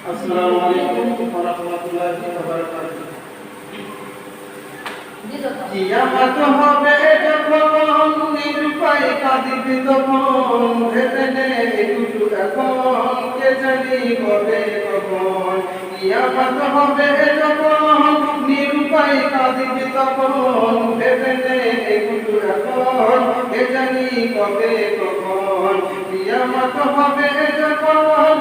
আসসালামু আলাইকুম ওয়া রাহমাতুল্লাহি ওয়া বারাকাতুহু কিয়ামত হবে যখন নিরুপায় কাঁদিবি তখন ভেবে একটু এখন কে জানি কিয়ামত হবে যখন নিরুপায় কাঁদিবি তখন ভেবে নে এখন কে জানি কবে কখন। কিয়ামত হবে যখন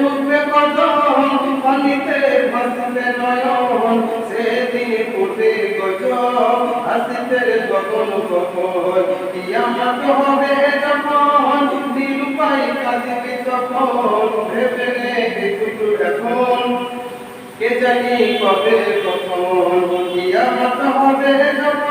গামেতে ডুবে কদম পানিতে ভাসবে নয়ন, সেদিন ফুটে গজ হাসিতে গগন কখন কিয়ামত হবে যখন নিরুপায় কাঁদিবি তখন, ভেবে নে একটু এখন কে জানি কবে কখন। কিয়ামত হবে যখন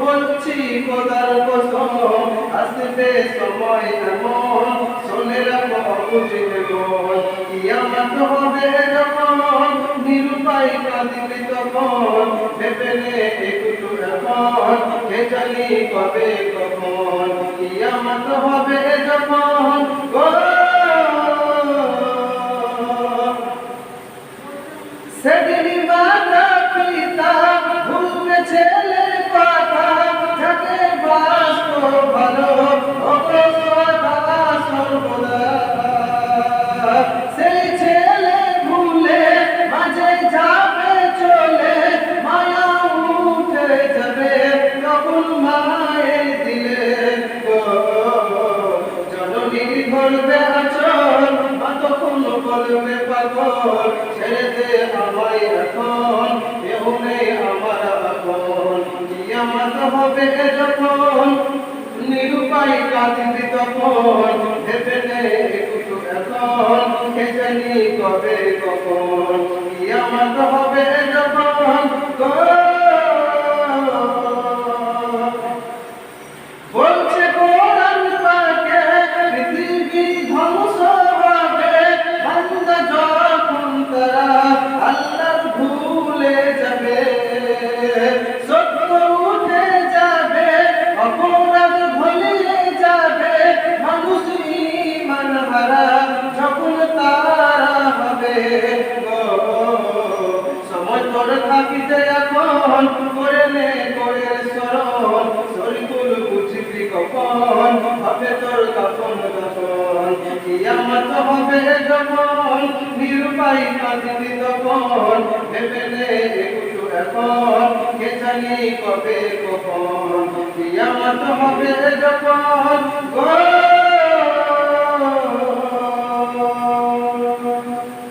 বলছি, খোদার কসম, আসবে সময় এমন, শোনে রাখো বুঝবে মন হবে যখন নিরুপায় কাঁদিবে তখন, ভেবে নে একটু এখন কে জানি কবে কখন। কিয়ামত হবে যখন বলবে পাগল ছেড়েতে আমায় এখন কেউ আমার আপন। কিয়ামত হবে যখন? নিরুপায় কাঁদিবি তখন। ভেবে নে একটু এখন, কে জানি কবে কখন? কিয়ামত হবে যখন? কখন হবে তোর কখন কখন কিয়ামত হবে যখন, নিরুপায় কাঁদিবি তখন, ভেবে নে একটু এখন, কে জানি কবে কখন, কিয়ামত হবে যখন